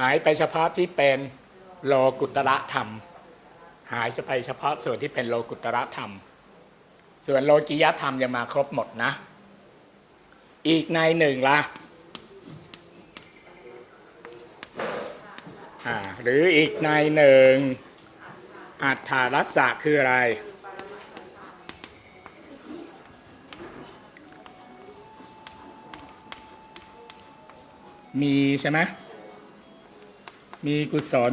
หายไปเฉพาะที่เป็นโลกุตระธรรม หายไปเฉพาะส่วนที่เป็นโลกุตระธรรม ส่วนโลกิยธรรมยังมาครบหมดนะ อีกในหนึ่งละอ่าหรืออีกในหนึ่งอัฏฐารัสสะคืออะไรมีใช่ไหม มีกุศล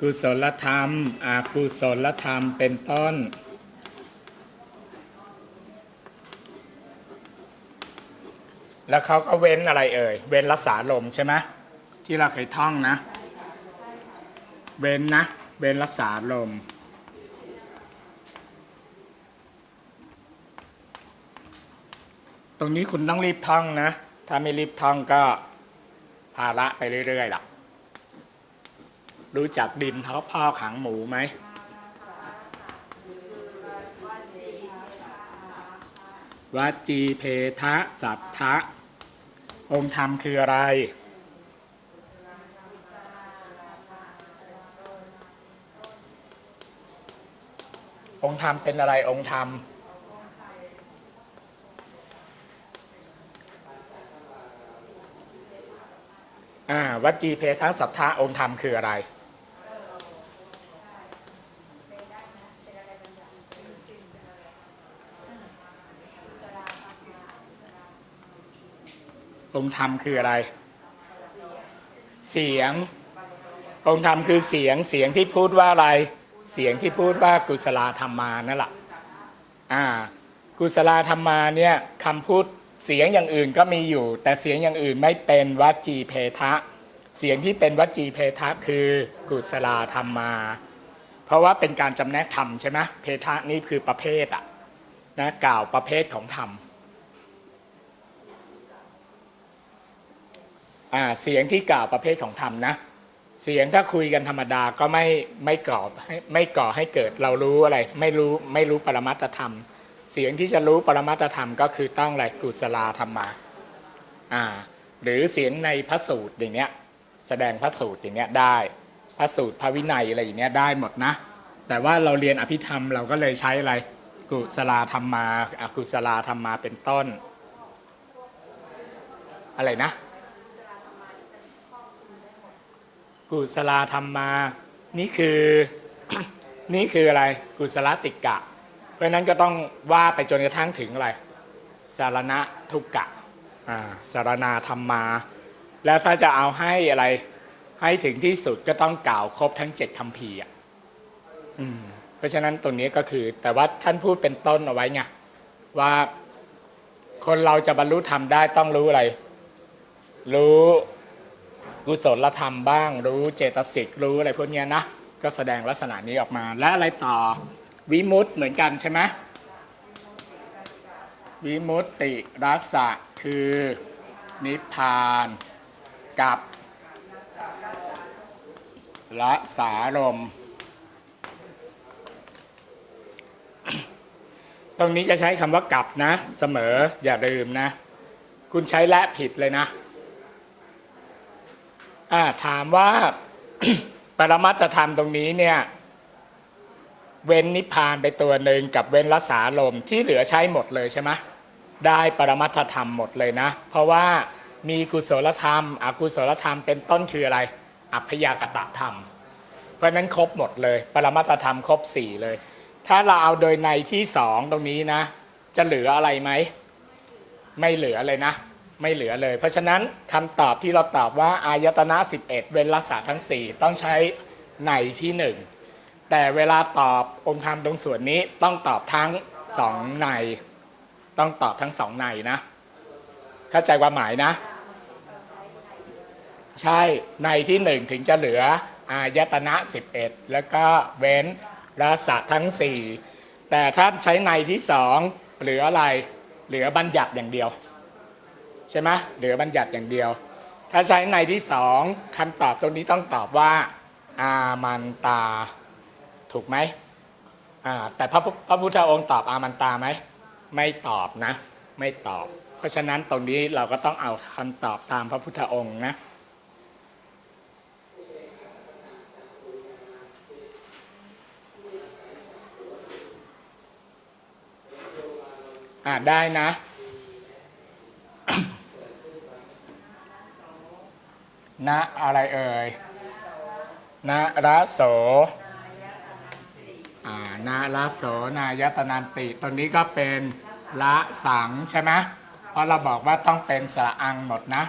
กุศลธรรมอากุศลธรรมเป็นต้น แล้วเขาก็เว้นอะไรเอ่ย เว้นรักษาลมใช่ไหมที่เราเคยท่องนะ เว้นนะ เว้นรักษาลมตรงนี้คุณต้องรีบท่องนะ ถ้าไม่รีบท่องก็ ภาระไปเรื่อยๆล่ะรู้จักดินเท้าพ่อขังหมูไหม วัจีเพทะสัทธะ องค์ธรรมคืออะไร องค์ธรรมเป็นอะไรองค์ธรรม อ่าวัจีเพทะสัทธะองค์ธรรมคืออะไร องค์ธรรมคืออะไร เสียง องค์ธรรมคือเสียง เสียงที่พูดว่าอะไร เสียงที่พูดว่ากุศลธรรมานั่นแหละอ่า กุศลธรรมาเนี่ยคำพูด เสียงอย่างอื่นก็มีอยู่ แต่เสียงอย่างอื่นไม่เป็นวจีเพทะ เสียงที่เป็นวจีเพทะคือกุศลธรรมมา เพราะว่าเป็นการจำแนกธรรมใช่ไหมเพทะนี่คือประเภทอะนะกล่าวประเภทของธรรมเสียงที่กล่าวประเภทของธรรมนะเสียงถ้าคุยกันธรรมดาก็ไม่ไม่ก่อไม่ก่อให้เกิดเรารู้อะไร ไม่รู้ไม่รู้ปรมัตธรรม เสียงที่จะรู้ปรมัตธรรมก็คือต้องอะไรกุศลธรรมาอ่าหรือเสียงในพระสูตรอย่างเนี้ยแสดงพระสูตรอย่างเนี้ยได้พระสูตรพระวินัยอะไรอย่างเนี้ยได้หมดนะ แต่ว่าเราเรียนอภิธรรมเราก็เลยใช้อะไรกุศลธรรมาอกุศลธรรมาเป็นต้น อะไรนะ กุศลธรรมา นี่คือ นี่คืออะไร กุศลติกะ ราะฉะนั้นก็ต้องว่าไปจนกระทั่งถึงอะไร สารณะทุกกะสารนาธรรมา แล้วถ้าจะเอาให้อะไร ให้ถึงที่สุดก็ต้องกล่าวครบทั้งเจ็ดคำพีร์อะเพราะฉะนั้นตรงนี้ก็คือ แต่ว่าท่านพูดเป็นต้นเอาไว้ไงว่าคนเราจะบรรลุธรรมได้ต้องรู้อะไร รู้กุศลธรรมบ้าง รู้เจตสิกรู้อะไรพวกนี้นะ ก็แสดงลักษณะนี้ออกมา และอะไรต่อ วิมุตต์เหมือนกันใช่ไหมวิมุตติรัสะคือนิพพานกับละสารม ตรงนี้จะใช้คำว่ากับนะ เสมออย่าลืมนะ คุณใช้และผิดเลยนะอ่าถามว่าปรมัตธรรมตรงนี้เนี่ย เว้นนิพพานไปตัวหนึ่งกับเว้นรักษาลมที่เหลือใช้หมดเลยใช่ไหมได้ปรมัตถธรรมหมดเลยนะ เพราะว่ามีกุศลธรรม อกุศลธรรมเป็นต้นคืออะไร อัพยากตะธรรม เพราะฉะนั้นครบหมดเลย ปรมัตถธรรมครบสี่เลย ถ้าเราเอาโดยในที่สองตรงนี้นะ จะเหลืออะไรไหม ไม่เหลือเลยนะ ไม่เหลือเลย เพราะฉะนั้นคำตอบที่เราตอบว่าอายตนะ 11 เว้นรักษาทั้ง 4 ต้องใช้ในที่หนึ่ง แต่เวลาตอบองค์ธรรมตรงส่วนนี้ต้องตอบทั้งสองใน ต้องตอบทั้งสองในนะ เข้าใจความหมายนะ ใช่ในที่หนึ่งถึงจะเหลืออายตนะ 11 แล้วก็เว้นรักษาทั้ง 4 แต่ถ้าใช้ในที่สองเหลืออะไรเหลือบัญญัติอย่างเดียว ใช่ไหมเหลือบัญญัติอย่างเดียว ถ้าใช้ในที่สองคำตอบตรงนี้ต้องตอบว่า อามันตา ถูกไหมแต่พระพระพุทธองค์ตอบอามันตาไหมไม่ตอบนะ ไม่ตอบ เพราะฉะนั้นตรงนี้เราก็ต้องเอาคำตอบตามพระพุทธองค์นะได้นะ นะอะไรเอ่ยนะระโส นาละโสนายตนันติ ตรงนี้ก็เป็นละสังใช่ไหมเพราะเราบอกว่าต้องเป็นสระอังหมดนะ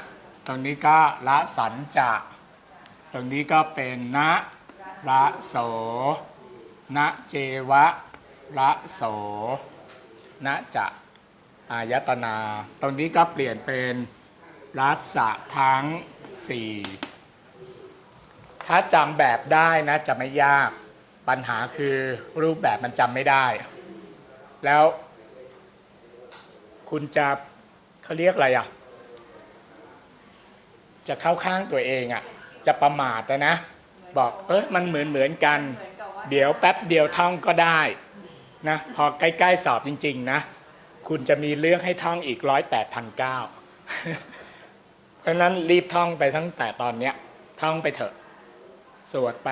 ตรงนี้ก็ละสันจะ ตรงนี้ก็เป็นนะละโสนะเจวะละโสนะจะอายตนา ตรงนี้ก็เปลี่ยนเป็นรัสะทั้งสี่ถ้าจำแบบได้นะจะไม่ยาก ปัญหาคือรูปแบบมันจำไม่ได้ แล้ว คุณจะเขาเรียกอะไรอะ จะเข้าข้างตัวเองอะ จะประมาทนะ บอกเออมันเหมือนเหมือนกัน เดี๋ยวแป๊บเดียวท่องก็ได้นะพอใกล้ๆสอบจริง ๆ นะ คุณจะมีเรื่องให้ท่องอีกร้อยแปดพันเก้าเพราะนั้นรีบท่องไปตั้งแต่ตอนเนี้ยท่องไปเถอะ สวดไป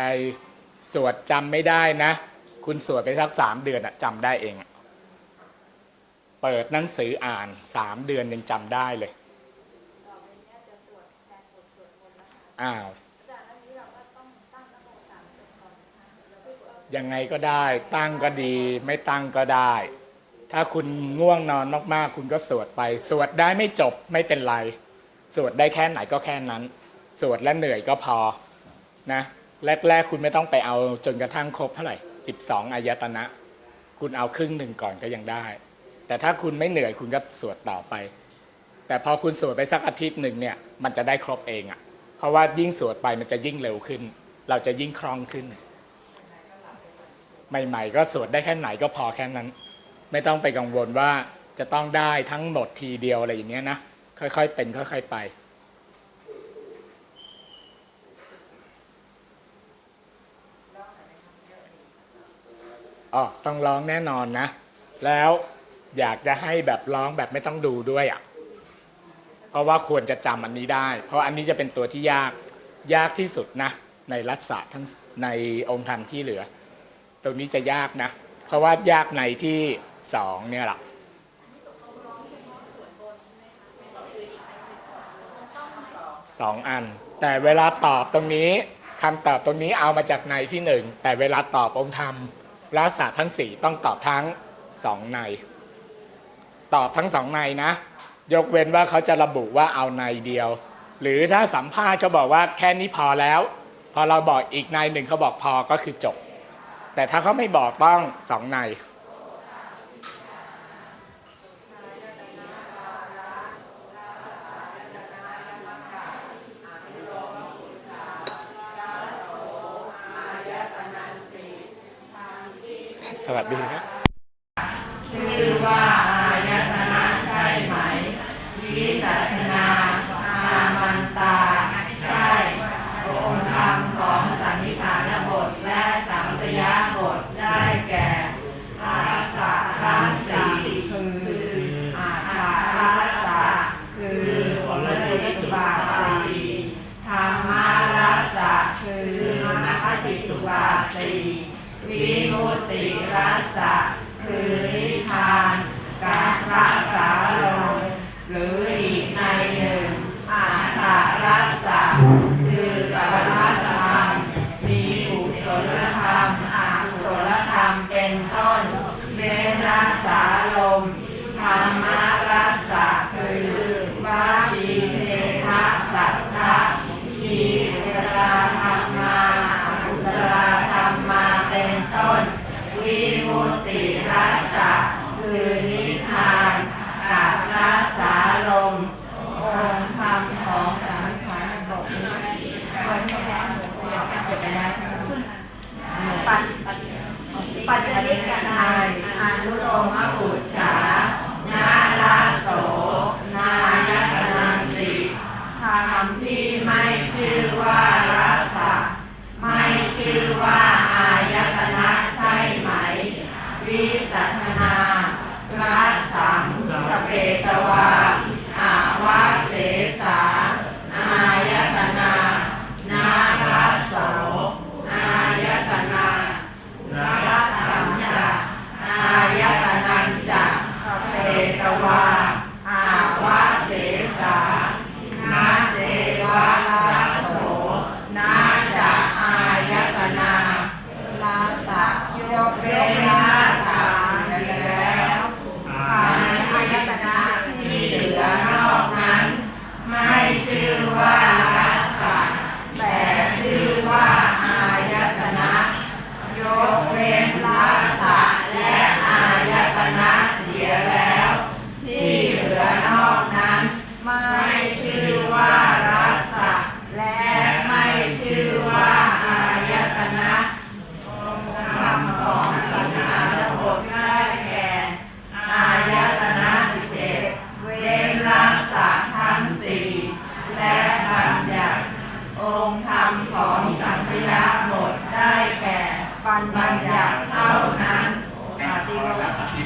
สวดจำไม่ได้นะ คุณสวดไปสักสามเดือนอะจำได้เอง เปิดหนังสืออ่านสามเดือนยังจำได้เลยอ้าวยังไงก็ได้ตั้งก็ดีไม่ตั้งก็ได้ ถ้าคุณง่วงนอนมากๆ คุณก็สวดไป สวดได้ไม่จบไม่เป็นไร สวดได้แค่ไหนก็แค่นั้น สวดและเหนื่อยก็พอนะ แรก ๆ คุณไม่ต้องไปเอาจนกระทั่งครบเท่าไหร่สิบสองอายตนะ คุณเอาครึ่งหนึ่งก่อนก็ยังได้ แต่ถ้าคุณไม่เหนื่อยคุณก็สวดต่อไป แต่พอคุณสวดไปสักอาทิตย์หนึ่งเนี่ยมันจะได้ครบเองอะ่ะ เพราะว่ายิ่งสวดไปมันจะยิ่งเร็วขึ้น เราจะยิ่งคล่องขึ้น ใหม่ ๆ ก็สวดได้แค่ไหนก็พอแค่นั้น ไม่ต้องไปกังวลว่าจะต้องได้ทั้งหมดทีเดียวอะไรอย่างเงี้ยนะค่อยๆเป็นค่อย ๆไป อ๋อต้องร้องแน่นอนนะ แล้วอยากจะให้แบบร้องแบบไม่ต้องดูด้วยอะเพราะว่าควรจะจำอันนี้ได้ เพราะอันนี้จะเป็นตัวที่ยากยากที่สุดนะ ในรัศะทั้งในองค์ธรรมที่เหลือ ตรงนี้จะยากนะ เพราะว่ายากในที่สองเนี่ยแหละสองอัน แต่เวลาตอบตรงนี้คำตอบตรงนี้เอามาจากในที่หนึ่งแต่เวลาตอบองค์ธรรม รัศาสตร์ทั้งสี่ต้องตอบทั้งสองใน ตอบทั้งสองในนะ ยกเว้นว่าเขาจะระบุว่าเอาในเดียว หรือถ้าสัมภาษณ์เขาบอกว่าแค่นี้พอแล้ว พอเราบอกอีกในหนึ่งเขาบอกพอก็คือจบ แต่ถ้าเขาไม่บอกต้องสองใน ส วัสดีครับ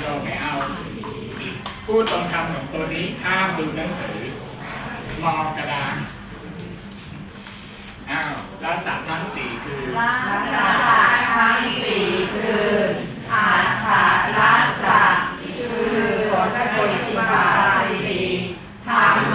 โลแล้วมปฏิโลไม่เอา พูดตรงคำของตัวนี้ห้ามดูหนังสือ มองกระดานอ้าวแล้วสัตว์ทั้งสี่คือลักษณะทั้งสี่คืออาถาลัสสะคือผลปฏิบัติสี่ทำ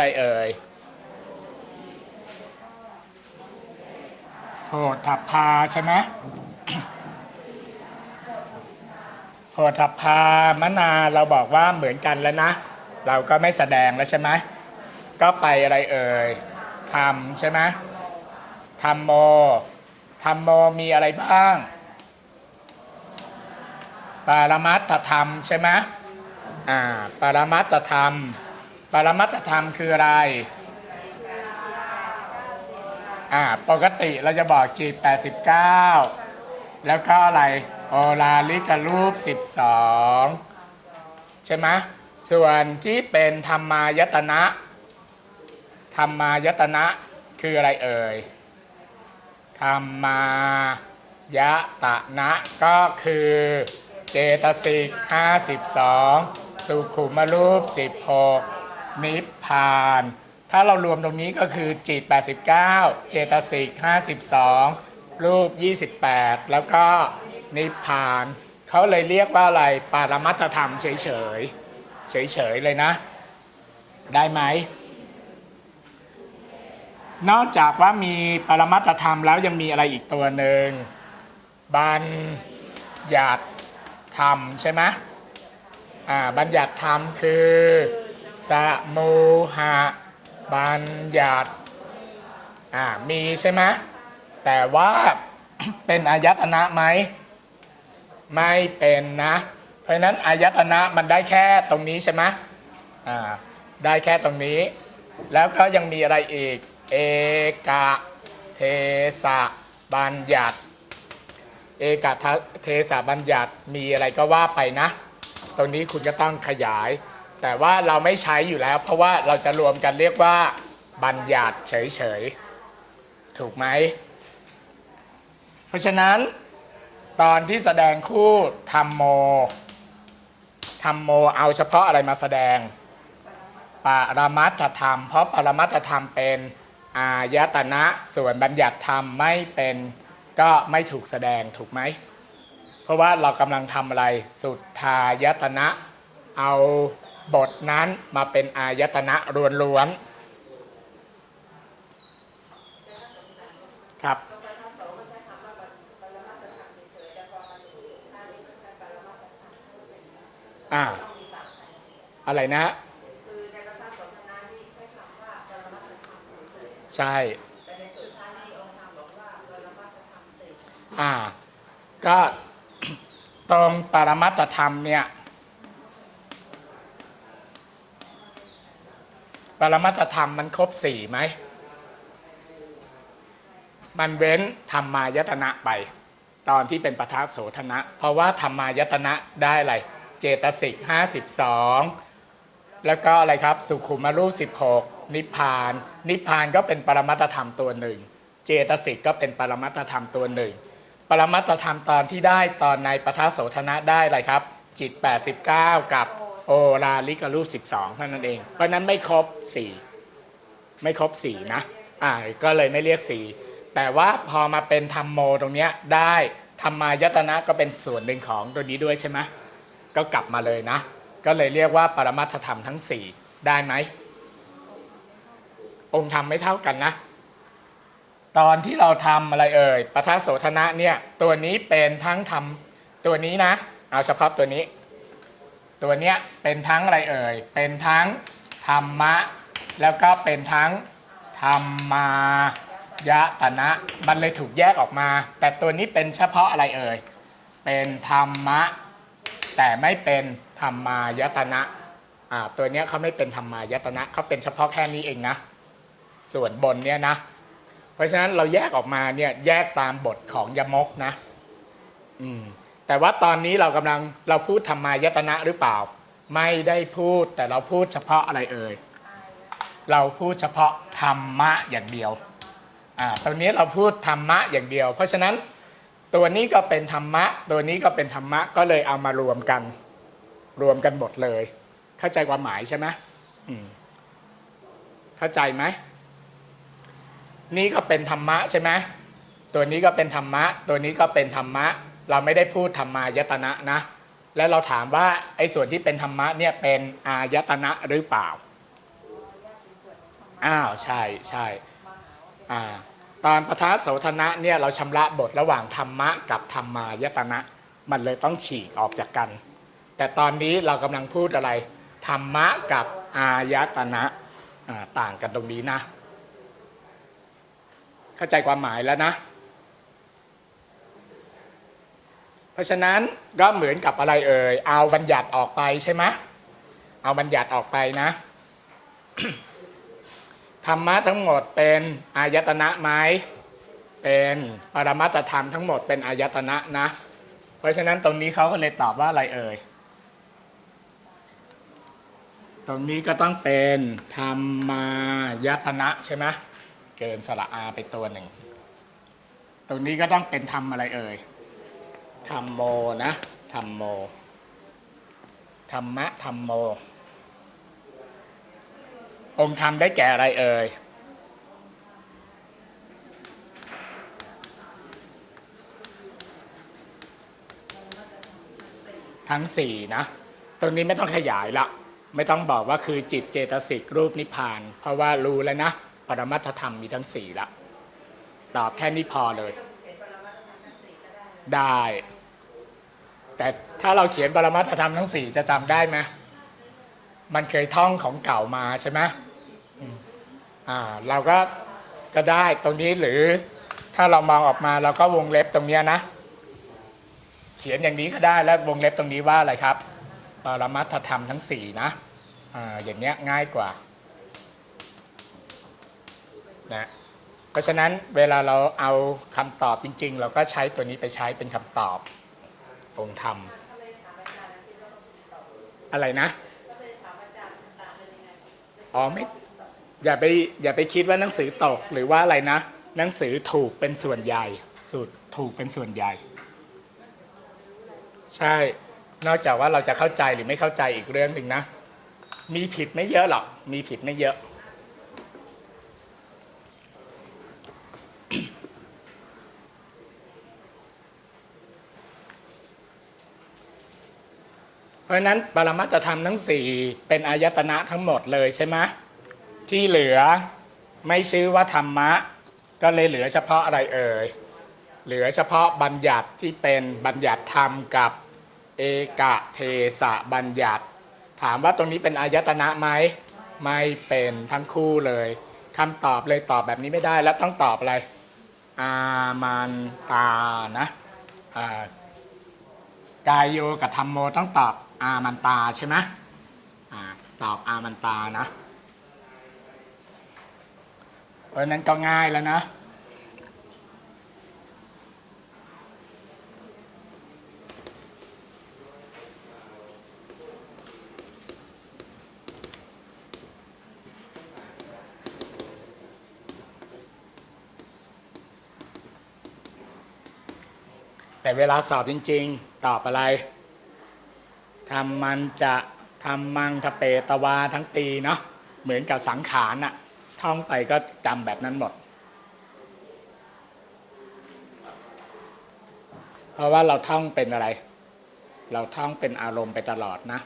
อะไรเอ่ยโหดทับพาใช่ไหมโหดทับพามะนาเราบอกว่าเหมือนกันแล้วนะ เราก็ไม่แสดงแล้วใช่ไหมก็ไปอะไรเอ่ยทำใช่ไหมทำโมทำโมมีอะไรบ้างปารมัตถธรรมใช่ไหมอ่าปารมัตถธรรม ปารมัตถธรรมคืออะไรอ่าปกติเราจะบอกจิต89 แล้วก็อะไรโอลาลิกรูป 12 ใช่ไหมส่วนที่เป็นธรรมายตนะ ธรรมายตนะคืออะไรเอ่ย ธรรมายตนะก็คือเจตสิก52 สุขุมรูป 16 นิพพาน ถ้าเรารวมตรงนี้ก็คือจิต 89 เจตสิก 52 รูป 28 แล้วก็นิพพาน เขาเลยเรียกว่าอะไรปารมัตธรรมเฉยๆเฉยๆเลยนะ ได้ไหม นอกจากว่ามีปรมัตธรรมแล้วยังมีอะไรอีกตัวหนึ่งบัญญัติธรรมใช่ไหมอ่าบัญญัติธรรมคือ สมุหะบัญญัติอ่ามีใช่ไหมแต่ว่าเป็นอายตนะไหมไม่เป็นนะ เพราะนั้นอายตนะมันได้แค่ตรงนี้ใช่ไหมอ่าได้แค่ตรงนี้ แล้วก็ยังมีอะไรอีก เอกะเทสะบัญญัติ เอกะเทสะบัญญัติมีอะไรก็ว่าไปนะ ตรงนี้คุณก็ต้องขยาย แต่ว่าเราไม่ใช้อยู่แล้ว เพราะว่าเราจะรวมกันเรียกว่า บัญญัติเฉยๆ ถูกไหม เพราะฉะนั้น ตอนที่แสดงคู่ธรรมโมธรรมโมเอาเฉพาะอะไรมาแสดง ปรมัตถธรรม เพราะปรมัตถธรรมเป็นอายตนะส่วนบัญญัติธรรมไม่เป็นก็ไม่ถูกแสดงถูกไหม เพราะว่าเรากำลังทำอะไรสุทธายตนะเอา บทนั้นมาเป็นอายตนะล้วนๆครับอ่าอะไรนะใช่อ่าก็ตรงปรมัตธรรมเนี่ย ปรมัตธรรมมันครบสี่ไหม มันเว้นธรรมายตนะไป ตอนที่เป็นปทาโสธนะ เพราะว่าธรรมายตนะได้อะไร เจตสิกห้าสิบสองแล้วก็อะไรครับ สุขุมรูป16นิพพาน นิพพานก็เป็นปรมัตธรรมตัวหนึ่ง เจตสิกก็เป็นปรมัตธรรมตัวหนึ่ง ปรมัตธรรมตอนที่ได้ตอนในปทาโสธนะได้อะไรครับ จิต 89 กับ โอราลิกรูป 12เท่านั้นเอง เพราะนั้นไม่ครบ 4 ไม่ครบ 4 นะอ่าก็เลยไม่เรียก 4 แต่ว่าพอมาเป็นธรรมโมตรงเนี้ยได้ธรรมายตนะก็เป็นส่วนหนึ่งของตัวนี้ด้วยใช่ไหมก็กลับมาเลยนะ ก็เลยเรียกว่าปรมัตถธรรมทั้งสี่ได้ไหมองค์ธรรมไม่เท่ากันนะ ตอนที่เราทำอะไรเอ่ยปทัสโสธนะเนี่ยตัวนี้เป็นทั้งธรรมตัวนี้นะ เอาเฉพาะตัวนี้ ตัวเนี้ยเป็นทั้งอะไรเอ่ย เป็นทั้งธรรมะ แล้วก็เป็นทั้งธรรมายตนะ มันเลยถูกแยกออกมา แต่ตัวนี้เป็นเฉพาะอะไรเอ่ย เป็นธรรมะ แต่ไม่เป็นธรรมายตนะอ่าตัวเนี้ยเขาไม่เป็นธรรมายตนะเขาเป็นเฉพาะแค่นี้เองนะ ส่วนบนเนี่ยนะ เพราะฉะนั้นเราแยกออกมาเนี่ยแยกตามบทของยมกนะ อืม แต่ว่าตอนนี้เรากำลังเราพูดธรรมายตนะหรือเปล่า ไม่ได้พูดแต่เราพูดเฉพาะอะไรเอ่ยเราพูดเฉพาะธรรมะอย่างเดียวอ่าตรงนี้เราพูดธรรมะอย่างเดียว เพราะฉะนั้นตัวนี้ก็เป็นธรรมะ ตัวนี้ก็เป็นธรรมะก็เลยเอามารวมกัน รวมกันหมดเลย เข้าใจความหมายใช่ไหมอืมเข้าใจไหมนี่ก็เป็นธรรมะใช่ไหมตัวนี้ก็เป็นธรรมะ ตัวนี้ก็เป็นธรรมะ เราไม่ได้พูดธรรมายตนะนะ แล้วเราถามว่าไอ้ส่วนที่เป็นธรรมะเนี่ยเป็นอายตนะหรือเปล่าอ้าวใช่ใช่อ่าตอนปทัสโสธนะเนี่ยเราชำระบทระหว่างธรรมะกับธรรมายตนะ มันเลยต้องฉีกออกจากกัน แต่ตอนนี้เรากำลังพูดอะไร ธรรมะกับอายตนะอ่าต่างกันตรงนี้นะ เข้าใจความหมายแล้วนะ เพ ราะฉะนั้นก็เหมือนกับอะไรเอ่ยเอาบัญญัติออกไปใช่ไหมเอาบัญญัติออกไปนะธรรมะทั้งหมดเป็นอายตนะไหมเป็นปรมัตธรรมทั้งหมดเป็นอายตนะนะ เพราะฉะนั้นตรงนี้เขาก็เลยตอบว่าอะไรเอ่ยตรงนี้ก็ต้องเป็นธรรมายตนะใช่ไหมเกินสระอาไปตัวหนึ่งตรงนี้ก็ต้องเป็นธรรมอะไรเอ่ย ธรรมโมนะธรรมโม ธรรมะธรรมโม องค์ธรรมได้แก่อะไรเอ่ยทั้งสี่นะตรงนี้ไม่ต้องขยายละไม่ต้องบอกว่าคือจิตเจตสิกรูปนิพพาน เพราะว่ารู้แล้วนะปรมัตถธรรมมีทั้งสี่ละตอบแค่นี้พอเลย ได้ แต่ถ้าเราเขียนปรมัตถธรรมทั้งสี่จะจำได้ไหมมันเคยท่องของเก่ามาใช่ไหมอ่าเราก็ก็ได้ตรงนี้หรือถ้าเรามองออกมาเราก็วงเล็บตรงเนี้ยนะ เขียนอย่างนี้ก็ได้แล้ววงเล็บตรงนี้ว่าอะไรครับ ปรมัตถธรรมทั้งสี่นะอ่าอย่างเนี้ยง่ายกว่านะเพราะฉะนั้นเวลาเราเอาคำตอบจริง ๆ เราก็ใช้ตัวนี้ไปใช้เป็นคำตอบ องค์ธรรม อะไรนะอ๋อไม่อย่าไปอย่าไปคิดว่าหนังสือตกหรือว่าอะไรนะ หนังสือถูกเป็นส่วนใหญ่สุดถูกเป็นส่วนใหญ่ ใช่ นอกจากว่าเราจะเข้าใจหรือไม่เข้าใจอีกเรื่องหนึ่งนะ มีผิดไม่เยอะหรอกมีผิดไม่เยอะ ราะฉะนั้นปรมัตธรรมทั้งสี่เป็นอายตนะทั้งหมดเลยใช่ไหมที่เหลือไม่ชื่อว่าธรรมะ ก็เลยเหลือเฉพาะอะไรเอ่ยเหลือเฉพาะบัญญัติที่เป็นบัญญัติธรรมกับเอกเทสะบัญญัติ ถามว่าตรงนี้เป็นอายตนะไหมไม่เป็นทั้งคู่เลยคำตอบเลยตอบแบบนี้ไม่ได้แล้วต้องตอบอะไร อามันตานะกายโยกับธรรมโมต้องตอบ อามันตาใช่ไหมอตอบอามันตานะ เพราะนั้นก็ง่ายแล้วนะแต่เวลาสอบจริง ๆ ตอบอะไร ธรรมันจะธรรมังทเปตวาทั้งปีเนาะเหมือนกับสังขารน่ะท่องไปก็จำแบบนั้นหมด เพราะว่าเราท่องเป็นอะไร เราท่องเป็นอารมณ์ไปตลอดนะ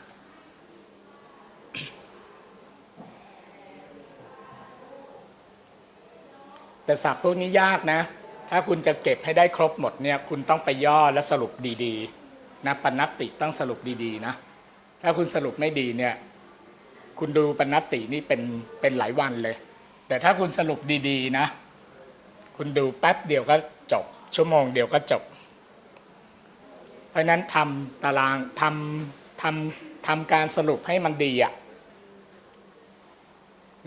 แต่ศัพท์พวกนี้ยากนะ ถ้าคุณจะเก็บให้ได้ครบหมดเนี่ย คุณต้องไปย่อและสรุปดี ๆ นะปณตติต้องสรุปดีๆนะถ้าคุณสรุปไม่ดีเนี่ยคุณดูปณตตินี่เป็นเป็นหลายวันเลย แต่ถ้าคุณสรุปดีๆนะ คุณดูแป๊บเดียวก็จบ ชั่วโมงเดียวก็จบ เพราะนั้นทำตารางทำทำทำการสรุปให้มันดีอะ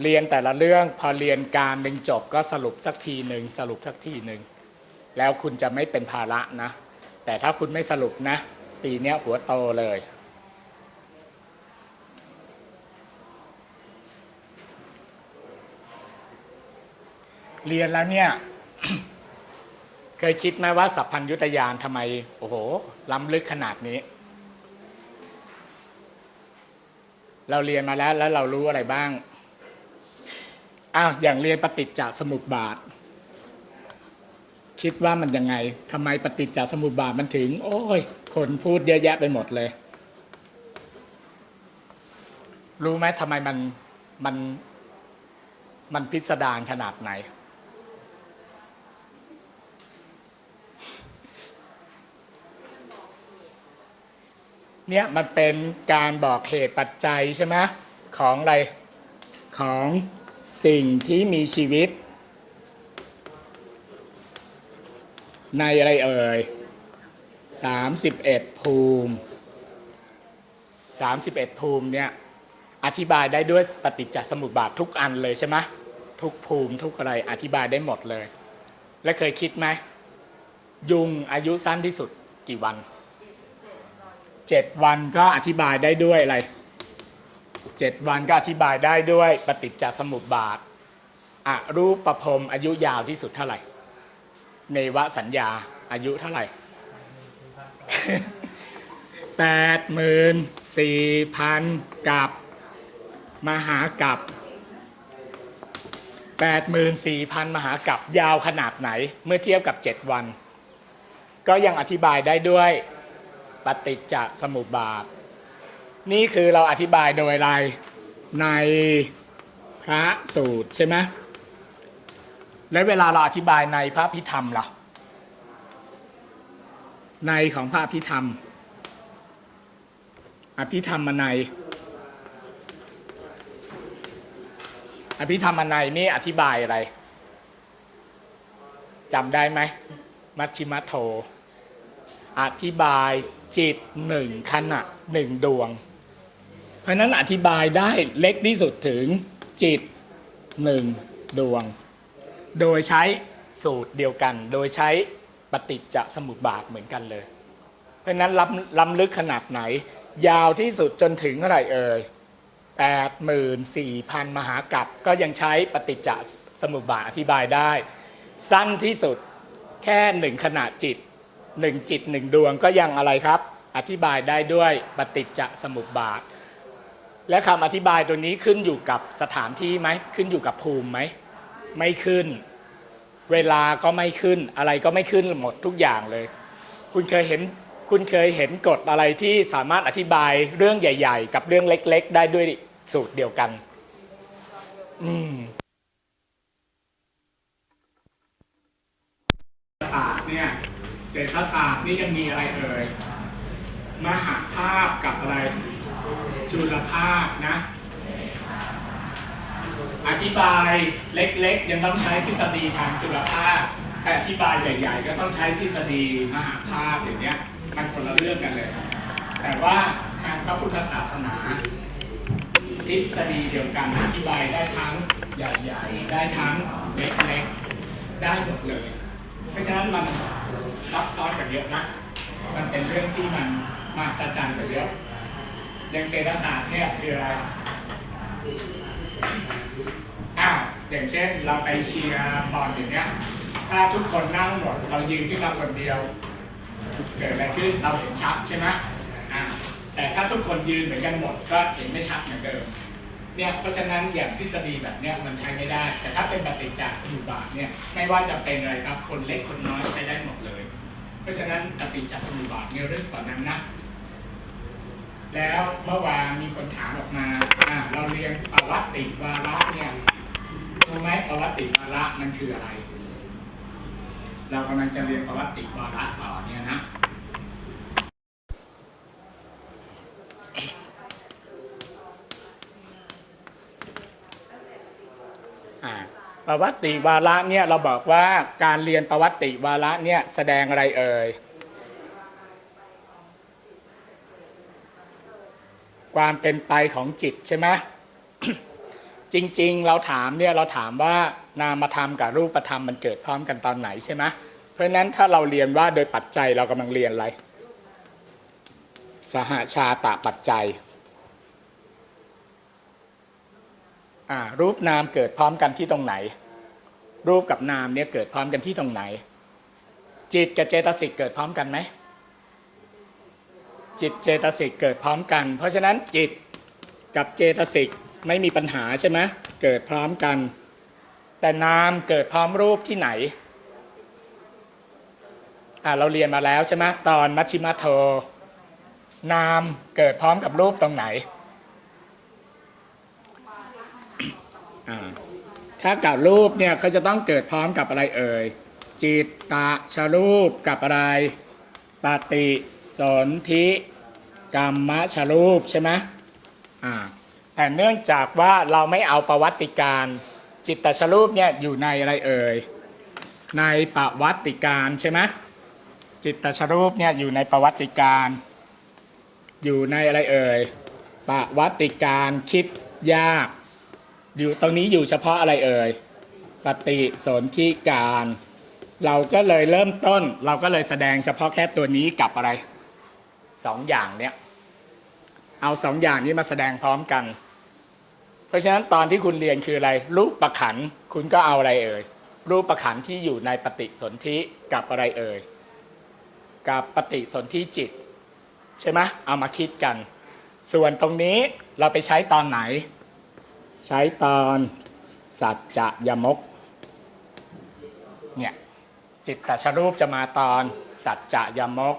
เรียนแต่ละเรื่องพอเรียนการหนึ่งจบก็สรุปสักทีหนึ่งสรุปสักทีหนึ่งแล้วคุณจะไม่เป็นภาระนะ แต่ถ้าคุณไม่สรุปนะ ปีเนี้ยหัวโตเลย เรียนแล้วเนี่ย เคยคิดไหมว่าสัพพัญยุตยานทำไม โอ้โห ล้ำลึกขนาดนี้ เราเรียนมาแล้วแล้วเรารู้อะไรบ้าง อ้าว อย่างเรียนปฏิจจสมุปบาท คิดว่ามันยังไงทำไมปฏิจจสมุปบาทมันถึง โอ้ย คนพูดเยอะแยะไปหมดเลย รู้ไหมทำไมมันมันมันพิสดารขนาดไหน เนี่ยมันเป็นการบอกเหตุปัจจัยใช่ไหมของอะไร ของสิ่งที่มีชีวิต ในอะไรเอ่ยสามสิบเอ็ดภูมิสามสิบเอ็ดภูมิเนี่ยอธิบายได้ด้วยปฏิจจสมุปบาททุกอันเลยใช่ไหมทุกภูมิทุกอะไรอธิบายได้หมดเลย และเคยคิดไหม ยุงอายุสั้นที่สุดกี่วันเจ็ดวันก็อธิบายได้ด้วยอะไรเจ็ดวันก็อธิบายได้ด้วยปฏิจจสมุปบาทอรูปประพรมอายุยาวที่สุดเท่าไหร่ เนวสัญญาอายุเท่าไหร่แปดหมื่นสี่พันกับมหากับแปดหมื่นสี่พันมหากับยาวขนาดไหน เมื่อเทียบกับเจ็ดวัน ก็ยังอธิบายได้ด้วยปฏิจจสมุปบาท นี่คือเราอธิบายโดยอะไรในพระสูตรใช่ไหม และเวลาเราอธิบายในพระพิธรรมล่ะ ในของพระพิธรรม อภิธรรมใน อภิธรรมในนี่อธิบายอะไรจำได้ไหม มัชชิมโท อธิบายจิตหนึ่งขณะหนึ่งดวง เพราะนั้นอธิบายได้เล็กที่สุดถึงจิตหนึ่งดวง โดยใช้สูตรเดียวกัน โดยใช้ปฏิจจสมุปบาทเหมือนกันเลย เพราะนั้นล้ำล้ำลึกขนาดไหน ยาวที่สุดจนถึงเท่าไหร่เอ่ยแปดหมื่นสี่พันมหากัปก็ยังใช้ปฏิจจสมุปบาทอธิบายได้ สั้นที่สุดแค่หนึ่งขณะจิตหนึ่งจิตหนึ่งดวงก็ยังอะไรครับ อธิบายได้ด้วยปฏิจจสมุปบาท และคำอธิบายตัวนี้ขึ้นอยู่กับสถานที่ไหมขึ้นอยู่กับภูมิไหมไม่ขึ้น เวลาก็ไม่ขึ้นอะไรก็ไม่ขึ้นหมดทุกอย่างเลย คุณเคยเห็นคุณเคยเห็นกฎอะไรที่สามารถอธิบายเรื่องใหญ่ ๆ กับเรื่องเล็ก ๆ ได้ด้วยสูตรเดียวกัน อืมศาสตร์เนี่ยเศรษฐศาสตร์นี่ยังมีอะไรเอ่ยมหาภาพกับอะไรจุลภาพนะ อธิบายเล็กๆ ยังต้องใช้ทฤษฎีทางจุลภาพแต่อธิบายใหญ่ ๆ ก็ต้องใช้ทฤษฎีมหาภาพอย่างเนี้ยมันคนละเรื่องกันเลย แต่ว่าทางพระพุทธศาสนาทฤษฎีเดียวกันอธิบายได้ทั้งใหญ่ๆ ได้ทั้งเล็กๆ ได้หมดเลย เพราะฉะนั้นมันซับซ้อนกว่าเยอะนะ มันเป็นเรื่องที่มันมหัศจรรย์กว่าเยอะอย่างเศรษฐศาสตร์เนี่ยคืออะไร อ้าวอย่างเช่นเราไปเชียร์บอลอย่างเงี้ย ถ้าทุกคนนั่งหมดเรายืนขึ้นมาคนเดียว เกิดอะไรขึ้นเราเห็นชัดใช่ไหมอ่าแต่ถ้าทุกคนยืนเหมือนกันหมดก็เห็นไม่ชัดเหมือนเดิมเนี่ยเพราะฉะนั้นอย่างทฤษฎีแบบเนี้ยมันใช้ไม่ได้ แต่ถ้าเป็นปฏิจจสมุปบาทเนี่ยไม่ว่าจะเป็นอะไรครับคนเล็กคนน้อยใช้ได้หมดเลย เพราะฉะนั้นปฏิจจสมุปบาทเนี่ยเรื่องกว่านั้นนะแล้วเมื่อวานมีคนถามออกมาอ่าเราเรียนปวัตติวาระเนี่ย ถูกไหมประวัติวาระมันคืออะไร เรากำลังจะเรียนประวัติวาระต่อเนี่ยนะประวัติวาระเนี่ยเราบอกว่าการเรียนประวัติวาระเนี่ยแสดงอะไรเอ่ยความเป็นไปของจิตใช่ไหม จริงๆ เราถามเนี่ยเราถามว่านามธรรมกับรูปธรรมมันเกิดพร้อมกันตอนไหนใช่ไหมเพราะฉะนั้นถ้าเราเรียนว่าโดยปัจจัยเรากำลังเรียนอะไร สหชาตะปัจจัยรูปนามเกิดพร้อมกันที่ตรงไหน รูปกับนามเนี่ยเกิดพร้อมกันที่ตรงไหน จิตกับเจตสิกเกิดพร้อมกันไหมจิตเจตสิกเกิดพร้อมกัน เพราะฉะนั้นจิตกับเจตสิก ไม่มีปัญหาใช่ไหมเกิดพร้อมกัน แต่นามเกิดพร้อมรูปที่ไหนอ่าเราเรียนมาแล้วใช่ไหมตอนมัชชิมาโท นามเกิดพร้อมกับรูปตรงไหนอ่าถ้ากับรูปเนี่ยเขาจะต้องเกิดพร้อมกับอะไรเอ่ยจิตตะชรูปกับอะไรปฏิสนธิกรรมชรูปใช่ไหมอ่า แต่เนื่องจากว่าเราไม่เอาประวัติการ จิตตชรูปเนี่ยอยู่ในอะไรเอ่ยในประวัติการใช่ไหมจิตตชรูปเนี่ยอยู่ในประวัติการ อยู่ในอะไรเอ่ยประวัติการคิดยากอยู่ตรงนี้อยู่เฉพาะอะไรเอ่ยปฏิสนธิการ เราก็เลยเริ่มต้น เราก็เลยแสดงเฉพาะแค่ตัวนี้กับอะไรสองอย่างเนี้ยเอาสองอย่างนี้มาแสดงพร้อมกัน เพราะฉะนั้นตอนที่คุณเรียนคืออะไร รูปประขันคุณก็เอาอะไรเอ่ยรูปประขันที่อยู่ในปฏิสนธิกับอะไรเอ่ยกับปฏิสนธิจิต ใช่ไหมเอามาคิดกัน ส่วนตรงนี้เราไปใช้ตอนไหน ใช้ตอนสัจจะยมกเนี่ยจิตตชรูปจะมาตอนสัจจะยมก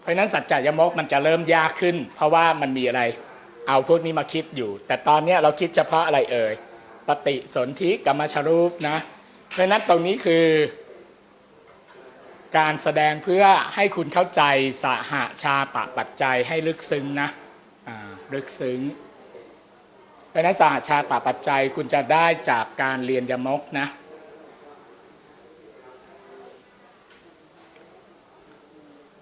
เพราะฉะนั้นสัจจะยมกมันจะเริ่มยากขึ้น เพราะว่ามันมีอะไร เอาพวกนี้มาคิดอยู่ แต่ตอนนี้เราคิดเฉพาะอะไรเอ่ยปฏิสนธิกรรมชรูปนะเพราะนั้นตรงนี้คือ การแสดงเพื่อให้คุณเข้าใจสหชาตปัจจัยให้ลึกซึ้งนะลึกซึ้งเพราะนั้นสหชาตปัจจัยคุณจะได้จากการเรียนยมกนะ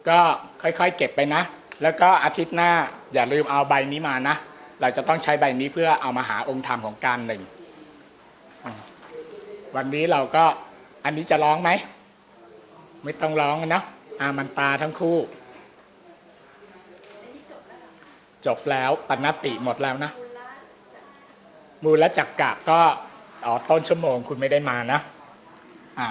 ก็ค่อยๆ เก็บไปนะ แล้วก็อาทิตย์หน้าอย่าลืมเอาใบนี้มานะ เราจะต้องใช้ใบนี้เพื่อเอามาหาองค์ธรรมของการหนึ่ง วันนี้เราก็อันนี้จะร้องไหม ไม่ต้องร้องนะอามันตาทั้งคู่ จบแล้วปณติหมดแล้วนะ มูลและจักกะก็อ๋อต้นชั่วโมงคุณไม่ได้มานะอ่า